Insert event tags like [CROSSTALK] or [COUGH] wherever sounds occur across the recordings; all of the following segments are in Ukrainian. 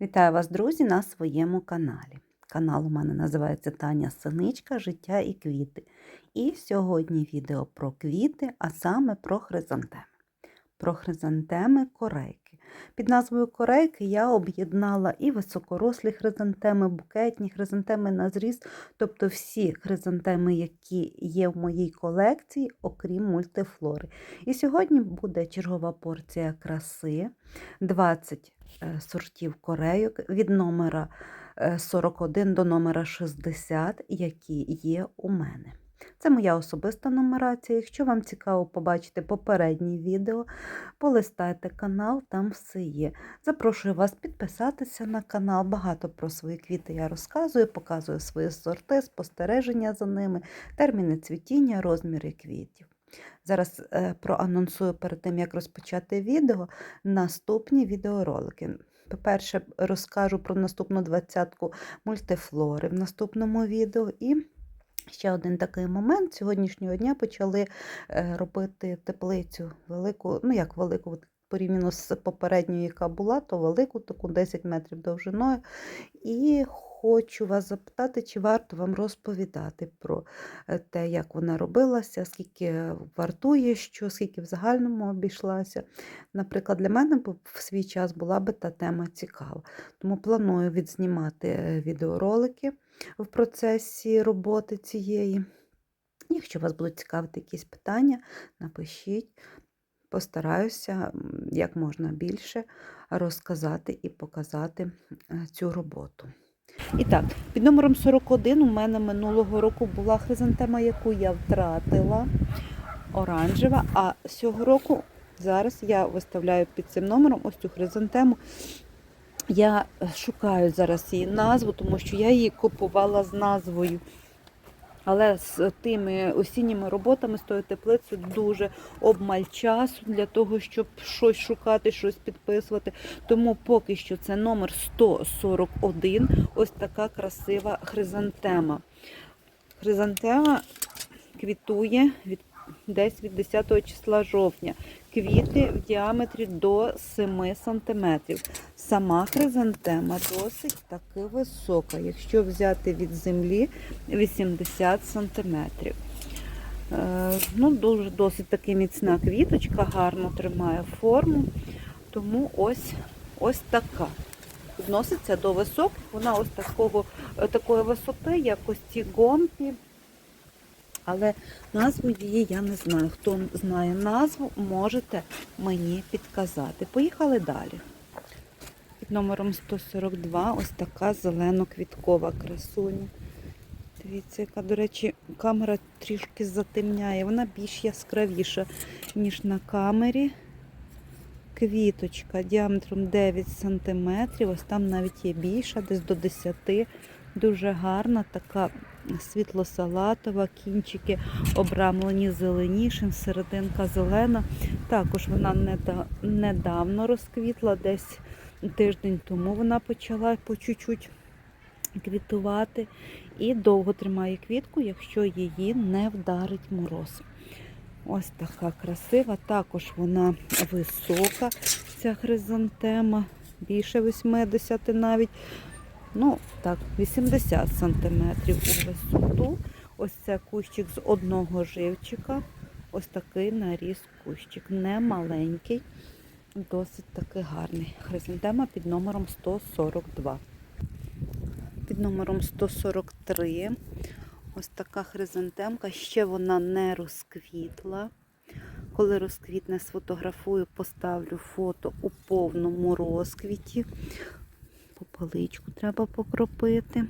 Вітаю вас, друзі, на своєму каналі. Канал у мене називається Таня Синичка, Життя і квіти. І сьогодні відео про квіти, а саме про хризантеми. Про хризантеми корейки. Під назвою корейки я об'єднала і високорослі хризантеми, букетні хризантеми на зріст, тобто всі хризантеми, які є в моїй колекції, окрім мультифлори. І сьогодні буде чергова порція краси, 20 е, сортів корейок від номера е, 41 до номера 60, які є у мене. Це моя особиста нумерація. Якщо вам цікаво побачити попереднє відео, полистайте канал, там все є. Запрошую вас підписатися на канал. Багато про свої квіти я розказую, показую свої сорти, спостереження за ними, терміни цвітіння, розміри квітів. Зараз е, проанонсую перед тим, як розпочати відео, наступні відеоролики. По-перше, розкажу про наступну двадцятку мультифлори в наступному відео. І ще один такий момент. Сьогоднішнього дня почали е, робити теплицю велику, ну як велику, порівняно з попередньою, яка була, то велику, таку 10 метрів довжиною. І хочу вас запитати, чи варто вам розповідати про е, те, як вона робилася, скільки вартує, що, скільки в загальному обійшлася. Наприклад, для мене в свій час була би та тема цікава. Тому планую відзнімати е, відеоролики в процесі роботи цієї. Якщо вас будуть цікавити якісь питання, напишіть. Постараюся як можна більше розказати і показати е, цю роботу. І так, під номером 41 у мене минулого року була хризантема, яку я втратила, оранжева, а цього року зараз я виставляю під цим номером ось цю хризантему. Я шукаю зараз її назву, тому що я її купувала з назвою. Але з тими осінніми роботами з тою теплицею дуже обмаль часу для того, щоб щось шукати, щось підписувати. Тому поки що це номер 141, ось така красива хризантема. Хризантема квітує від, десь від 10 числа жовтня. Квіти в діаметрі до 7 см. Сама хризантема досить таки висока, якщо взяти від землі 80 см. Ну, дуже досить таки міцна квіточка, гарно тримає форму. Тому ось ось така. Відноситься до високих, вона ось такого, такої висоти, як ось ці гомпі. Але назву її я не знаю. Хто знає назву, можете мені підказати. Поїхали далі. Під номером 142 ось така зелено-квіткова красуня. Дивіться, яка, до речі, камера трішки затемняє. Вона більш яскравіша, ніж на камері. Квіточка діаметром 9 см. Ось там навіть є більша, десь до 10 Дуже гарна, така світло-салатова, кінчики обрамлені зеленішим, серединка зелена. Також вона недавно розквітла, десь тиждень тому вона почала по чуть-чуть квітувати і довго тримає квітку, якщо її не вдарить мороз. Ось така красива, також вона висока, ця хризантема, більше 80 навіть. Ну, так, 80 сантиметрів у висоту. Ось це кущик з одного живчика. Ось такий наріс кущик. Не маленький, досить таки гарний. Хризантема під номером 142. Під номером 143. Ось така хризантемка. Ще вона не розквітла. Коли розквітне, сфотографую, поставлю фото у повному розквіті. Попеличку треба покропити.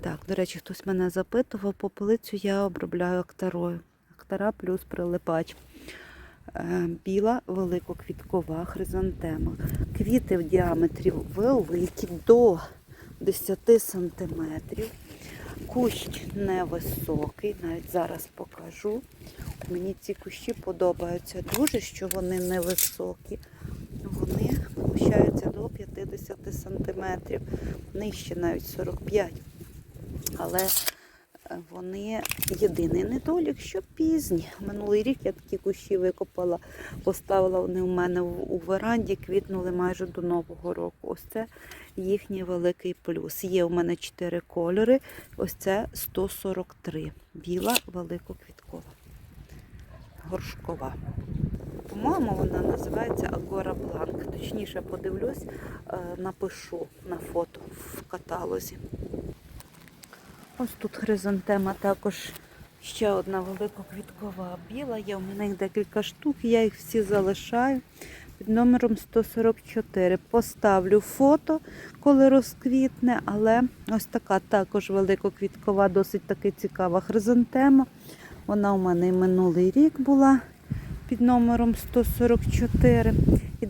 Так, до речі, хтось мене запитував, попелицю я обробляю актарою. Актара плюс прилипач. Е, Біла великоквіткова хризантема. Квіти в діаметрі великі до 10 см. Кущ невисокий, навіть зараз покажу. Мені ці кущі подобаються дуже, що вони невисокі. Вони опущаються до 50 см, нижче навіть 45 Але е, вони єдиний недолік, що пізні. Минулий рік я такі кущі викопала, поставила вони у мене у веранді, квітнули майже до Нового року. Ось це їхній великий плюс. Є у мене чотири кольори. Ось це 143. Біла великоквіткова. Горшкова. По-моєму, вона називається Агора Бланк. Точніше подивлюсь, е, напишу на фото в каталозі. Ось тут хризантема також ще одна великоквіткова біла. Є у мене їх декілька штук, я їх всі залишаю під номером 144. Поставлю фото, коли розквітне, але ось така також великоквіткова, досить таки цікава хризантема. Вона у мене і минулий рік була під номером 144.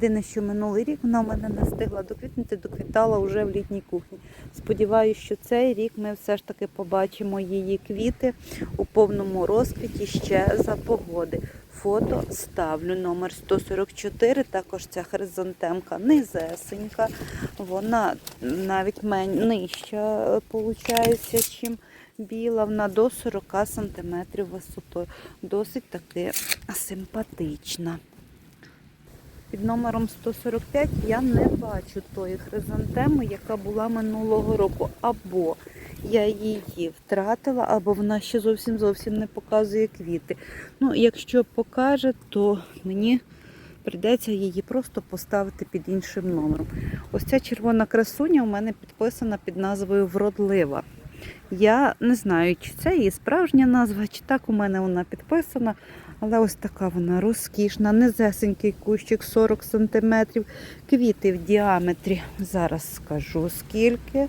Єдине, що минулий рік вона в мене не встигла доквітнути, доквітала вже в літній кухні. Сподіваюся, що цей рік ми все ж таки побачимо її квіти у повному розквіті ще за погоди. Фото ставлю номер 144. Також ця хризантемка низесенька. Вона навіть мен... нижча, виходить, чим біла. Вона до 40 см висотою. Досить таки симпатична. Під номером 145 я не бачу тої хризантеми, яка була минулого року. Або я її втратила, або вона ще зовсім зовсім не показує квіти. Ну, якщо покаже, то мені прийдеться її просто поставити під іншим номером. Ось ця червона красуня у мене підписана під назвою Вродлива. Я не знаю, чи це її справжня назва, чи так у мене вона підписана. Але ось така вона розкішна, низесенький кущик 40 см. Квіти в діаметрі. Зараз скажу скільки.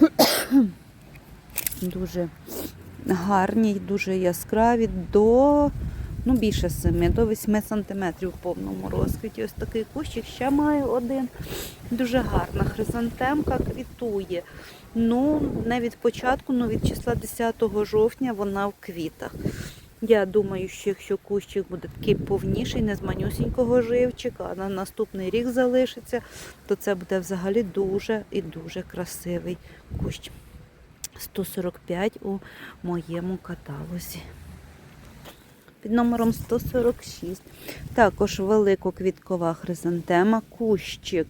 [COUGHS] Дуже гарні, дуже яскраві, до ну, більше 7, до 8 см в повному розквіті. Ось такий кущик. Ще маю один. Дуже гарна хризантемка квітує. Ну, не від початку, але від числа 10 жовтня вона в квітах. Я думаю, що якщо кущик буде такий повніший, не з манюсінького живчика, а на наступний рік залишиться, то це буде взагалі дуже і дуже красивий кущ. 145 у моєму каталозі. Під номером 146. Також великоквіткова хризантема, кущик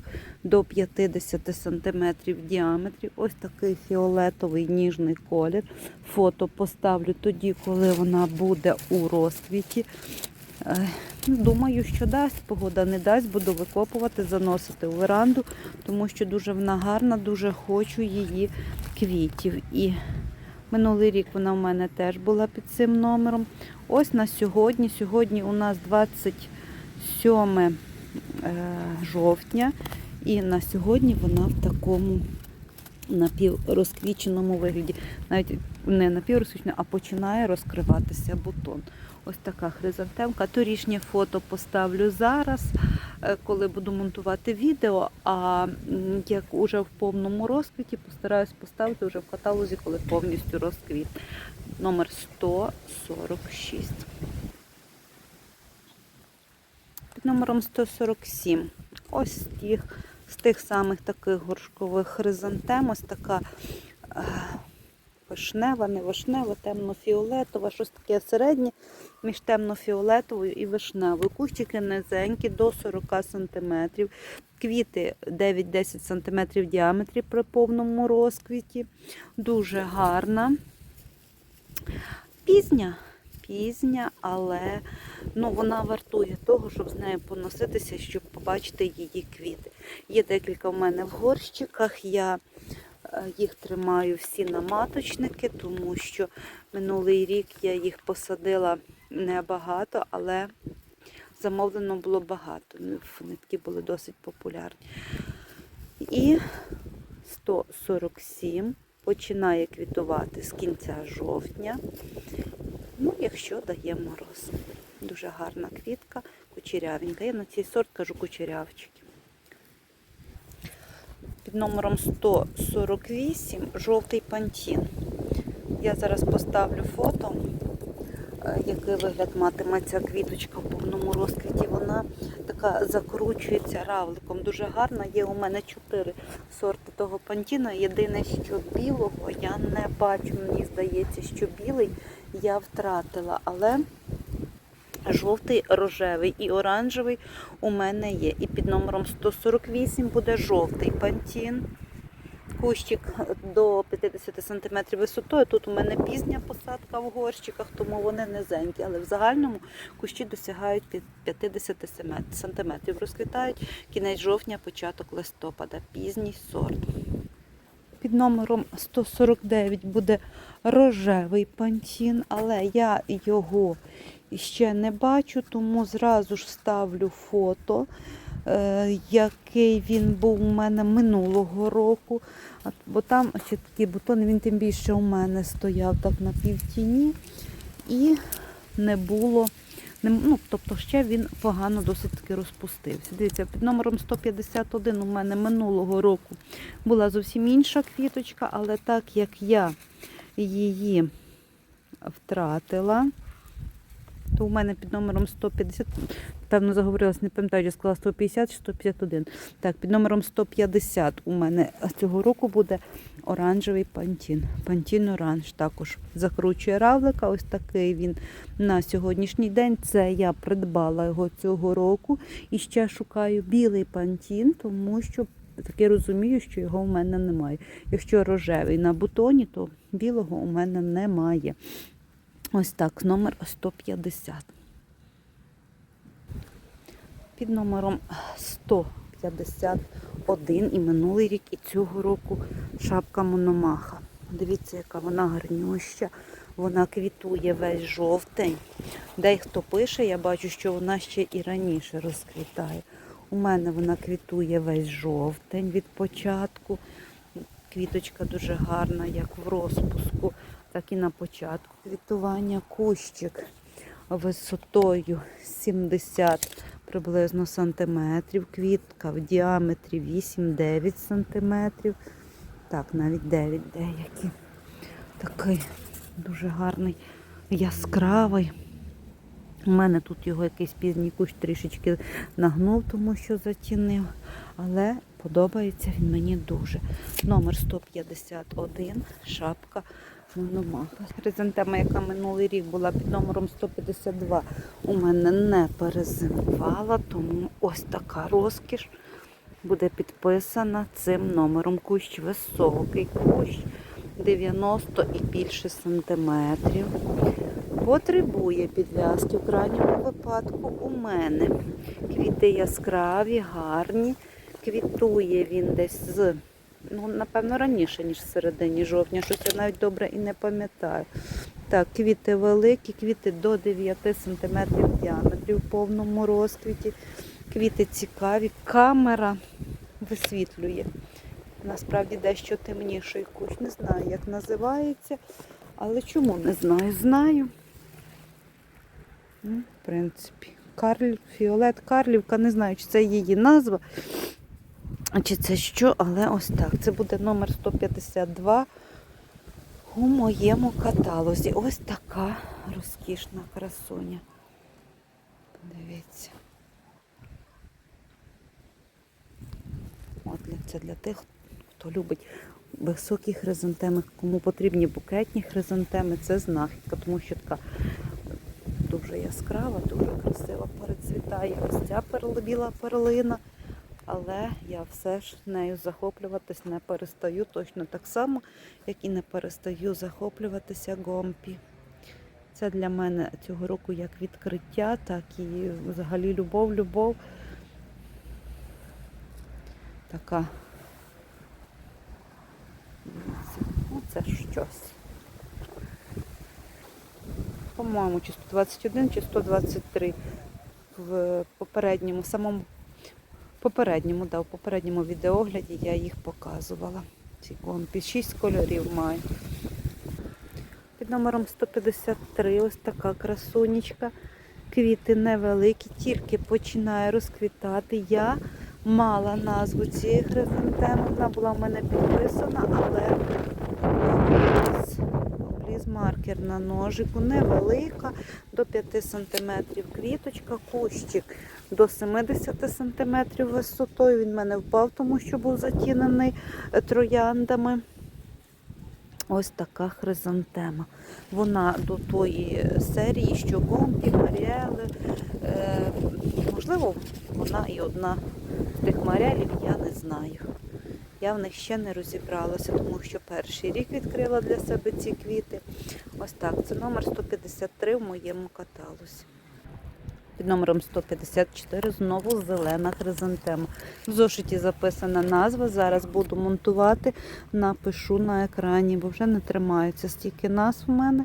до 50 см в діаметрі. Ось такий фіолетовий ніжний колір. Фото поставлю тоді, коли вона буде у розквіті. Е, ну, Думаю, що дасть, погода не дасть, буду викопувати, заносити у веранду, тому що дуже вона гарна, дуже хочу її квітів. І минулий рік вона в мене теж була під цим номером. Ось на сьогодні. Сьогодні у нас 27 е, жовтня, і на сьогодні вона в такому напіврозквіченому вигляді. Навіть не напіврозквічена, а починає розкриватися бутон. Ось така хризантемка. Торішнє фото поставлю зараз, е, коли буду монтувати відео. А як уже в повному розквіті, постараюсь поставити вже в каталозі, коли повністю розквіт. Номер 146. Номером 147. Ось тих, з тих самих таких горшкових хризантем. Ось така е, вишнева, не вишнева, темно-фіолетова, щось таке середнє між темно-фіолетовою і вишневою. Кущики низенькі до 40 см. Квіти 9-10 см в діаметрі при повному розквіті. Дуже гарна. Пізня, пізня, але ну, вона вартує того, щоб з нею поноситися, щоб побачити її квіти. Є декілька в мене в горщиках. Я е, їх тримаю всі на маточники, тому що минулий рік я їх посадила небагато, але замовлено було багато. Ну, Вони такі були досить популярні. І 147 починає квітувати з кінця жовтня. Ну, якщо дає мороз. Дуже гарна квітка, кучерявенька. Я на цей сорт кажу кучерявчики. Під номером 148 жовтий пантін. Я зараз поставлю фото, е, який вигляд матиме ця квіточка повному розквіті. Вона така закручується равликом. Дуже гарна. Є у мене чотири сорти того пантіна. Єдине, що білого я не бачу. Мені здається, що білий я втратила, але жовтий, рожевий і оранжевий у мене є. І під номером 148 буде жовтий пантін. Кущик до 50 см висотою. Тут у мене пізня посадка в горщиках, тому вони низенькі, але в загальному кущі досягають 50 см. Розквітають кінець жовтня, початок листопада, пізній сорт. Під номером 149 буде рожевий пантін, але я його ще не бачу, тому зразу ж ставлю фото, який він був у мене минулого року. Бо там ще такі бутони, він тим більше у мене стояв так на півтіні і не було. не Ну, тобто ще він погано досить таки розпустився. Дивіться, під номером 151 у мене минулого року була зовсім інша квіточка, але так як я її втратила, то у мене під номером 150, певно, заговорилась, не пам'ятаю, я сказала 150 чи 151. Так, під номером 150 у мене цього року буде оранжевий пантін. Пантін оранж також закручує равлика. Ось такий він на сьогоднішній день. Це я придбала його цього року. І ще шукаю білий пантін, тому що таки розумію, що його у мене немає. Якщо рожевий на бутоні, то білого у мене немає. Ось так, номер 150. Під номером 151 і минулий рік, і цього року шапка Мономаха. Дивіться, яка вона гарнюща. Вона квітує весь жовтень. Дехто пише, я бачу, що вона ще і раніше розквітає. У мене вона квітує весь жовтень від початку. Квіточка дуже гарна, як в розпуску, так і на початку квітування. Кущик висотою 70 приблизно сантиметрів. Квітка в діаметрі 8-9 сантиметрів. Так, навіть 9 деякі. Такий дуже гарний, яскравий. У мене тут його якийсь пізній кущ трішечки нагнув, тому що затінив. Але подобається він мені дуже. Номер 151, шапка Мономаха. Хризантема, яка минулий рік була під номером 152, у мене не перезимувала, тому ось така розкіш буде підписана цим номером. Кущ високий кущ. 90 і більше сантиметрів. Потребує підв'язки в крайньому випадку у мене. Квіти яскраві, гарні. Квітує він десь з, ну, напевно, раніше, ніж в середині жовтня. Щось я навіть добре і не пам'ятаю. Так, квіти великі, квіти до 9 см діаметрів в повному розквіті. Квіти цікаві. Камера висвітлює. Насправді дещо темніший кущ. Не знаю, як називається. Але чому не знаю? Знаю. Ну, в принципі, Карлів, Фіолет Карлівка, не знаю, чи це її назва, чи це що, але ось так. Це буде номер 152 у моєму каталозі. Ось така розкішна красуня. Подивіться. От це для тих, хто любить високі хризантеми, кому потрібні букетні хризантеми, це знахідка, тому що така дуже яскрава, дуже красива перецвітає. Ось ця біла перлина. Але я все ж нею захоплюватись не перестаю точно так само, як і не перестаю захоплюватися гомпі. Це для мене цього року як відкриття, так і взагалі любов-любов. Така. Ну це щось. По-моєму, чи 121, чи 123 в попередньому, самому попередньому, да, в попередньому відеогляді я їх показувала. Ці компі. Шість кольорів маю. Під номером 153 ось така красунечка. Квіти невеликі, тільки починає розквітати. Я мала назву цієї хризантеми, вона була в мене підписана, але обліз, маркер на ножику, невелика, до 5 см квіточка, кущик до 70 см висотою. Він в мене впав, тому що був затінений е, трояндами. Ось така хризантема. Вона до тої серії, що гомки, маріели. Е, можливо, вона і одна з тих маріелів, я не знаю. Я в них ще не розібралася, тому що перший рік відкрила для себе ці квіти. Ось так, це номер 153 в моєму каталозі. Під номером 154 знову зелена хризантема. В зошиті записана назва. Зараз буду монтувати, напишу на екрані, бо вже не тримаються стільки назв у мене.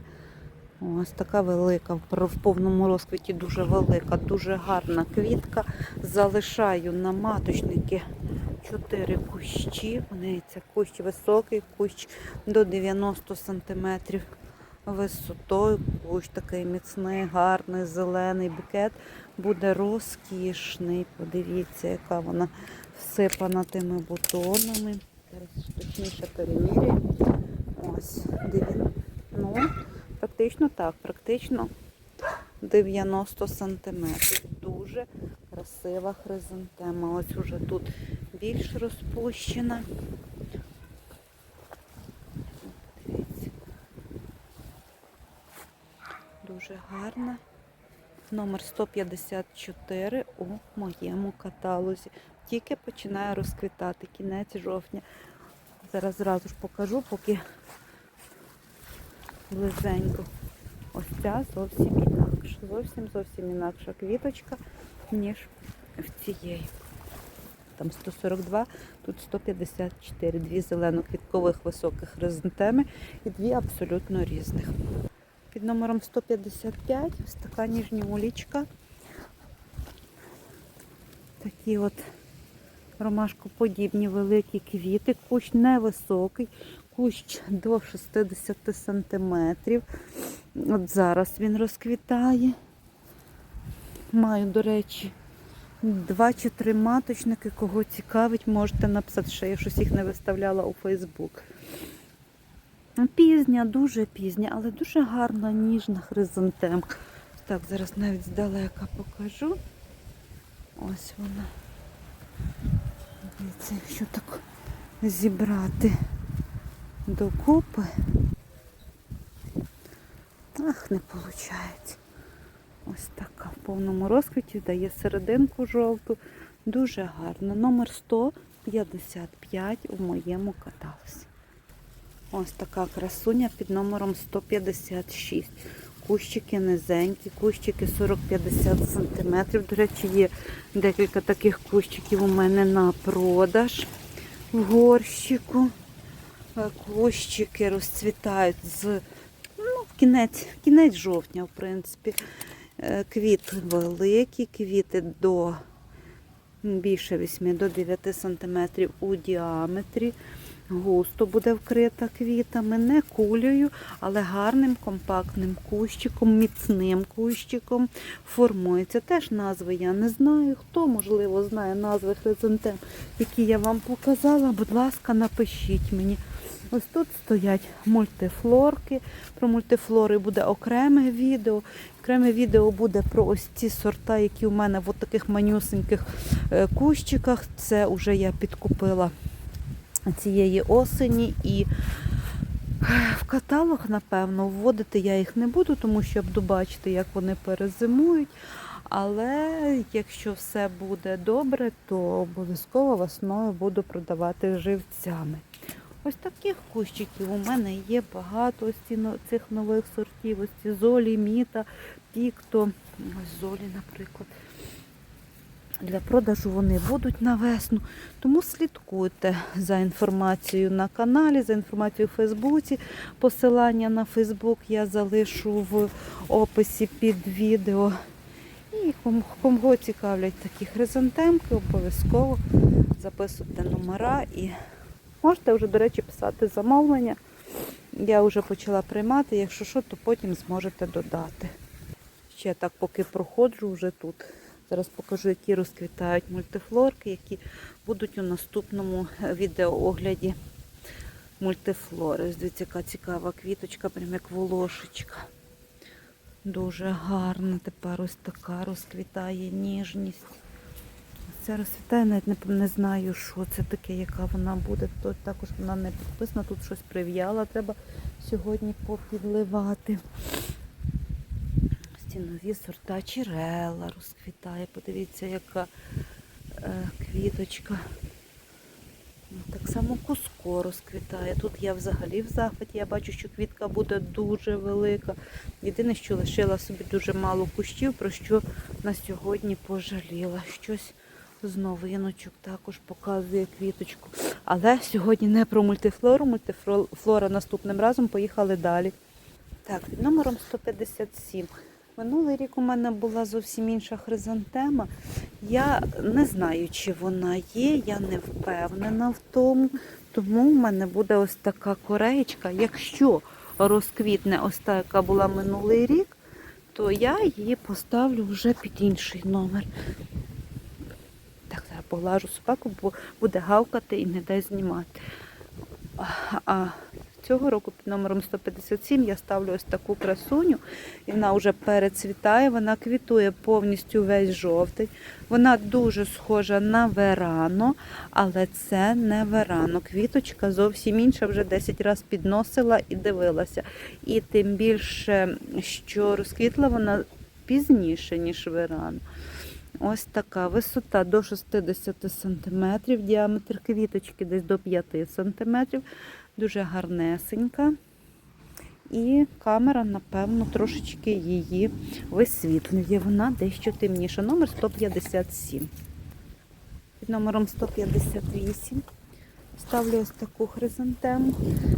Ось така велика, в повному розквіті дуже велика, дуже гарна квітка. Залишаю на маточники 4 кущі. Це кущ високий, кущ до 90 см висотою. Кущ такий міцний, гарний, зелений букет. Буде розкішний. Подивіться, яка вона всипана тими бутонами. Зараз точніше перемірюю. Ось, диві... ну, практично так, практично 90 сантиметрів. Дуже красива хризантема. Ось уже тут більш розпущена. Дивіться. Дуже гарна. Номер 154 у моєму каталозі. Тільки починає розквітати кінець жовтня. Зараз зразу ж покажу, поки близенько. Ось ця зовсім інакша. Зовсім зовсім інакша квіточка, ніж в цієї. Там 142, тут 154. Дві зелено-квіткових високих хризантеми і дві абсолютно різних. Під номером 155 ось така ніжнюлічка. Такі от ромашкоподібні великі квіти. Кущ невисокий, кущ до 60 сантиметрів. От зараз він розквітає. Маю, до речі, два чи три маточники. Кого цікавить, можете написати, що я щось їх не виставляла у Фейсбук. Пізня, дуже пізня, але дуже гарна, ніжна хризантемка. Так, зараз навіть здалека покажу. Ось вона. Дивіться, якщо так зібрати докупи. Ах, не виходить. Ось така в повному розквіті, дає серединку жовту. Дуже гарно. Номер 155 у моєму каталозі. Ось така красуня під номером 156. Кущики низенькі, кущики 40-50 см. До речі, є декілька таких кущиків у мене на продаж в горщику. Е, Кущики розцвітають з ну, кінець, кінець жовтня, в принципі. Е, Квіти великі, квіти до більше 8 до 9 см у діаметрі. Густо буде вкрита квітами, не кулею, але гарним компактним кущиком, міцним кущиком формується. Теж назви я не знаю. Хто, можливо, знає назви хризантем, які я вам показала, будь ласка, напишіть мені. Ось тут стоять мультифлорки. Про мультифлори буде окреме відео. Окреме відео буде про ось ці сорта, які у мене в таких манюсеньких е, кущиках. Це вже я підкупила цієї осені і в каталог, напевно, вводити я їх не буду, тому що буду бачити, як вони перезимують. Але якщо все буде добре, то обов'язково весною буду продавати живцями. Ось таких кущиків у мене є багато цих нових сортів. Ось ці золі, міта, пікто. Ось золі, наприклад. Для продажу вони будуть на весну. Тому слідкуйте за інформацією на каналі, за інформацією в Фейсбуці. Посилання на Фейсбук я залишу в описі під відео. І кому цікавлять такі хризантемки, обов'язково записуйте номера і можете вже, до речі, писати замовлення. Я вже почала приймати, якщо що, то потім зможете додати. Ще так, поки проходжу вже тут. Зараз покажу, які розквітають мультифлорки, які будуть у наступному відеоогляді мультифлори. Ось Дивіться, яка цікава квіточка, прям як волошечка. Дуже гарна. Тепер ось така розквітає ніжність. Ця розцвітає, навіть не, не знаю, що це таке, яка вона буде. Тут також вона не підписана, тут щось прив'яла, треба сьогодні попідливати. Ці нові сорта Чирела розквітає. Подивіться, яка е, квіточка. Ну, Так само куско розквітає. Тут я взагалі в захваті. Я бачу, що квітка буде дуже велика. Єдине, що лишила собі дуже мало кущів, про що на сьогодні пожаліла. Щось з новиночок також показує квіточку. Але сьогодні не про мультифлору. Мультифлора наступним разом поїхали далі. Так, номером 157. Минулий рік у мене була зовсім інша хризантема. Я не знаю, чи вона є, я не впевнена в тому. Тому в мене буде ось така кореєчка. Якщо розквітне ось та, яка була минулий рік, то я її поставлю вже під інший номер. Так, зараз поглажу собаку, бо буде гавкати і не дасть знімати. А цього року під номером 157 я ставлю ось таку красуню, і вона вже перецвітає, вона квітує повністю весь жовтий. Вона дуже схожа на верано, але це не верано. Квіточка зовсім інша, вже 10 разів підносила і дивилася. І тим більше, що розквітла вона пізніше, ніж верано. Ось така висота до 60 см, діаметр квіточки десь до 5 см. Дуже гарнесенька. І камера, напевно, трошечки її висвітлює. Вона дещо темніша. Номер 157. Під номером 158 ставлю ось таку хризантему.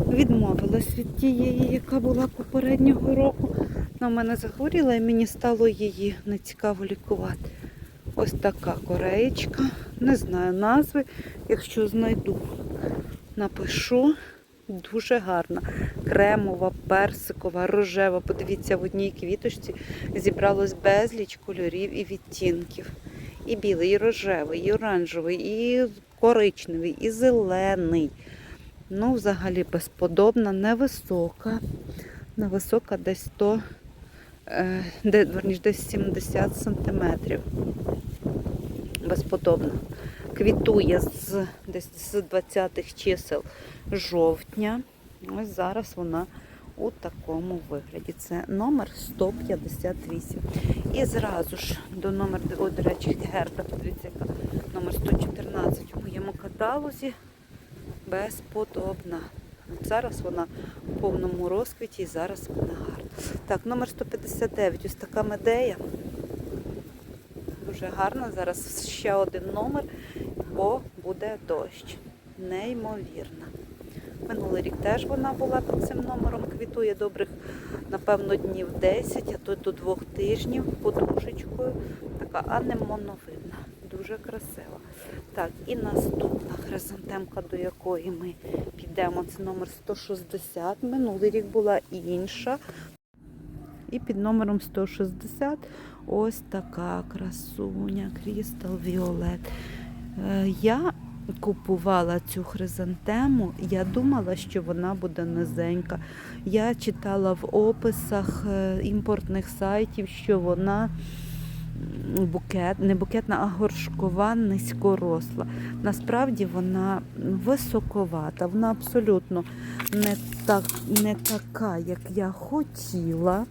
Відмовилась від тієї, яка була попереднього року. Вона в мене захворіла і мені стало її нецікаво лікувати. Ось така кореєчка. Не знаю назви. Якщо знайду, напишу. Дуже гарна. Кремова, персикова, рожева. Подивіться, в одній квіточці зібралось безліч кольорів і відтінків. І білий, і рожевий, і оранжевий, і коричневий, і зелений. Ну, взагалі безподобна, невисока. Невисока десь 100, е, де, десь 70 сантиметрів. Безподобна. Квітує з десь з 20-х чисел жовтня. Ось зараз вона у такому вигляді. Це номер 158. І зразу ж до номер, о, до речі, герда, подивіться, номер 114 у моєму каталозі. Безподобна. Зараз вона в повному розквіті і зараз вона гарна. Так, номер 159. Ось така медея. Дуже гарна. Зараз ще один номер, бо буде дощ. Неймовірна. Минулий рік теж вона була під цим номером, квітує добрих, напевно, днів 10, а то до двох тижнів подушечкою. Така анемоновидна. Дуже красива. Так, і наступна хризантемка, до якої ми підемо, це номер 160. Минулий рік була інша. І під номером 160 ось така красуня, Крістал Віолет. Е, Я купувала цю хризантему, я думала, що вона буде низенька. Я читала в описах е, імпортних сайтів, що вона букет, не букетна, а горшкова, низькоросла. Насправді вона високовата, вона абсолютно не, так, не така, як я хотіла.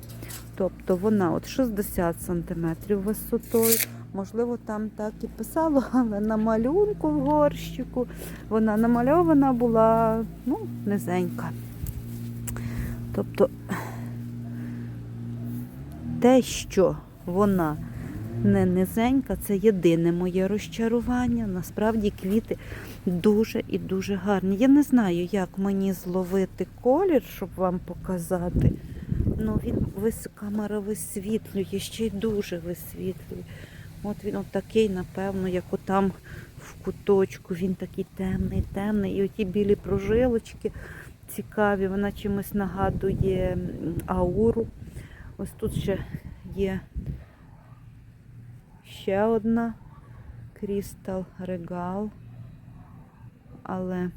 Тобто вона от 60 см висотою. Можливо, там так і писало, але на малюнку в горщику вона намальована була ну, низенька. Тобто те, що вона не низенька, це єдине моє розчарування. Насправді квіти дуже і дуже гарні. Я не знаю, як мені зловити колір, щоб вам показати. Ну, він камера висвітлює, ще й дуже висвітлює. От він от такий, напевно, як отам в куточку. Він такий темний, темний. І оті білі прожилочки цікаві, вона чимось нагадує ауру. Ось тут ще є ще одна Крістал Регал, але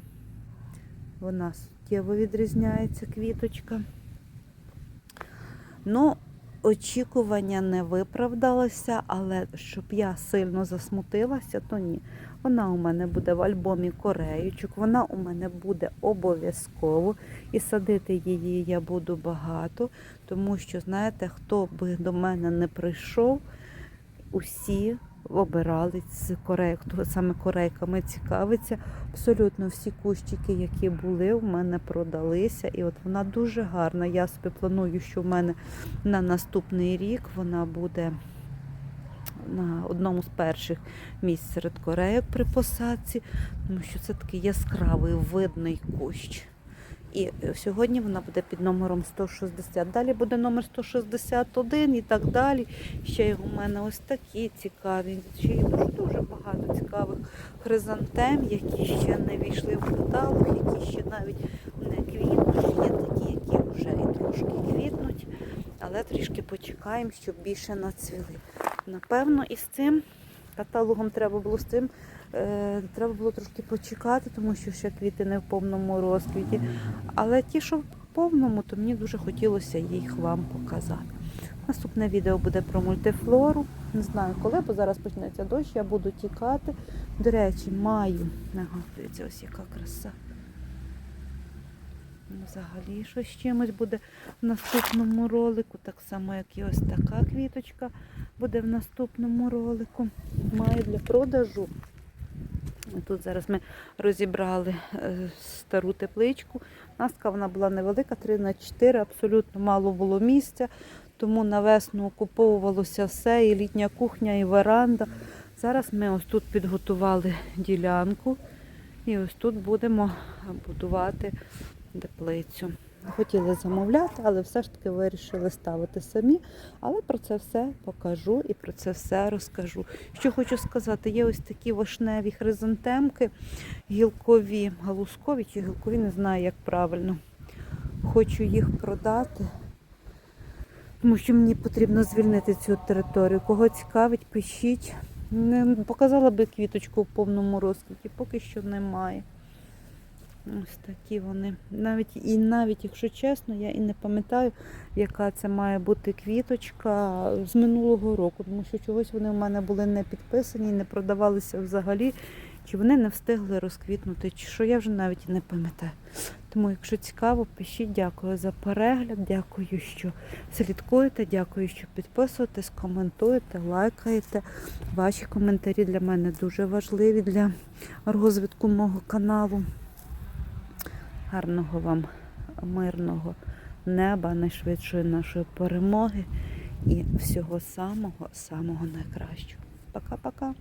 вона суттєво відрізняється квіточка. Ну, очікування не виправдалося, але щоб я сильно засмутилася, то ні. Вона у мене буде в альбомі Кореючок, вона у мене буде обов'язково. І садити її я буду багато, тому що, знаєте, хто би до мене не прийшов, усі обирали з корей, саме корейками цікавиться. Абсолютно всі кущики, які були, в мене продалися. І от вона дуже гарна. Я собі планую, що в мене на наступний рік вона буде на одному з перших місць серед корейок при посадці, тому що це такий яскравий видний кущ. І е, сьогодні вона буде під номером 160. Далі буде номер 161 і так далі. Ще у мене ось такі цікаві. Ще є дуже дуже багато цікавих хризантем, які ще не війшли в каталог, які ще навіть не квітнуть. Є такі, які вже і трошки квітнуть, але трішки почекаємо, щоб більше нацвіли. Напевно, і з цим каталогом треба було з цим. Е, Треба було трошки почекати, тому що ще квіти не в повному розквіті. Але ті, що в повному, то мені дуже хотілося їх вам показати. Наступне відео буде про мультифлору. Не знаю коли, бо зараз почнеться дощ, я буду тікати. До речі, маю. Ага, дивіться, ось яка краса. Взагалі, що з чимось буде в наступному ролику, так само, як і ось така квіточка буде в наступному ролику. Маю для продажу. Тут зараз ми розібрали е, стару тепличку. Наска вона була невелика, 3 на 4, абсолютно мало було місця, тому на весну окуповувалося все, і літня кухня, і веранда. Зараз ми ось тут підготували ділянку і ось тут будемо будувати теплицю. Хотіли замовляти, але все ж таки вирішили ставити самі. Але про це все покажу і про це все розкажу. Що хочу сказати, є ось такі вишневі хризантемки, гілкові, галузкові чи гілкові, не знаю, як правильно. Хочу їх продати, тому що мені потрібно звільнити цю територію. Кого цікавить, пишіть. Не показала би квіточку в повному розквіті, поки що немає. Ось такі вони. Навіть і навіть, якщо чесно, я і не пам'ятаю, яка це має бути квіточка з минулого року, тому що чогось вони в мене були не підписані, не продавалися взагалі, чи вони не встигли розквітнути, чи що я вже навіть і не пам'ятаю. Тому, якщо цікаво, пишіть, дякую за перегляд, дякую, що слідкуєте, дякую, що підписуєтесь, коментуєте, лайкаєте. Ваші коментарі для мене дуже важливі для розвитку мого каналу. Гарного вам мирного неба, найшвидшої нашої перемоги і всього самого-самого найкращого. Пока-пока.